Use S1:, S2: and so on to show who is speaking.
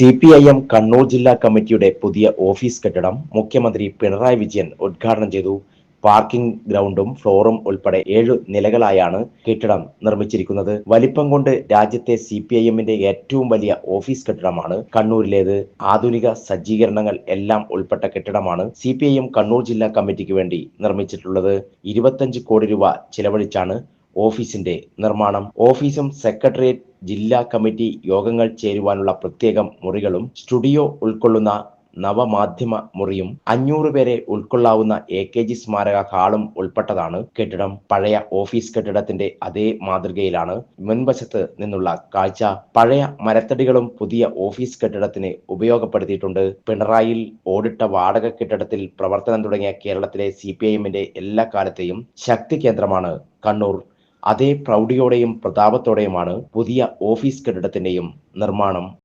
S1: C P I M Kannur ജില്ലാ കമ്മിറ്റിയുടെ പുതിയ ഓഫീസ് കെട്ടിടം മുഖ്യമന്ത്രി പിണറായി വിജയൻ ഉദ്ഘാടനം ചെയ്തു. പാർക്കിംഗ് ഗ്രൗണ്ടും ഫ്ലോറും ഉൾപ്പെടെ ഏഴു നിലകളായാണ് കെട്ടിടം നിർമ്മിച്ചിരിക്കുന്നത്. വലിപ്പം കൊണ്ട് രാജ്യത്തെ സി പി ഐ എമ്മിന്റെ ഏറ്റവും വലിയ ഓഫീസ് കെട്ടിടമാണ് കണ്ണൂരിലേത്. ആധുനിക സജ്ജീകരണങ്ങൾ എല്ലാം ഉൾപ്പെട്ട കെട്ടിടമാണ് C P I M Kannur ജില്ലാ കമ്മിറ്റിക്ക് വേണ്ടി നിർമ്മിച്ചിട്ടുള്ളത്. ഇരുപത്തഞ്ച് കോടി രൂപ ചിലവഴിച്ചാണ് ഓഫീസിന്റെ നിർമ്മാണം ഓഫീസും സെക്രട്ടേറിയറ്റ് ജില്ലാ കമ്മിറ്റി യോഗങ്ങൾ ചേരുവാനുള്ള പ്രത്യേകം മുറികളും സ്റ്റുഡിയോ ഉൾക്കൊള്ളുന്ന നവമാധ്യമ മുറിയും അഞ്ഞൂറ് പേരെ ഉൾക്കൊള്ളാവുന്ന എ കെ ജി സ്മാരക ഹാളും ഉൾപ്പെട്ടതാണ് കെട്ടിടം. പഴയ ഓഫീസ് കെട്ടിടത്തിന്റെ അതേ മാതൃകയിലാണ് മുൻവശത്ത് നിന്നുള്ള കാഴ്ച. പഴയ മരത്തടികളും പുതിയ ഓഫീസ് കെട്ടിടത്തിന് ഉപയോഗപ്പെടുത്തിയിട്ടുണ്ട്. പിണറായിൽ ഓടിട്ട വാടക കെട്ടിടത്തിൽ പ്രവർത്തനം തുടങ്ങിയ കേരളത്തിലെ സി എല്ലാ കാലത്തെയും ശക്തി കേന്ദ്രമാണ് കണ്ണൂർ. അതേ പ്രൗഢിയോടെയും പ്രതാപത്തോടെയുമാണ് പുതിയ ഓഫീസ് കെട്ടിടത്തിന്റെയും നിർമ്മാണം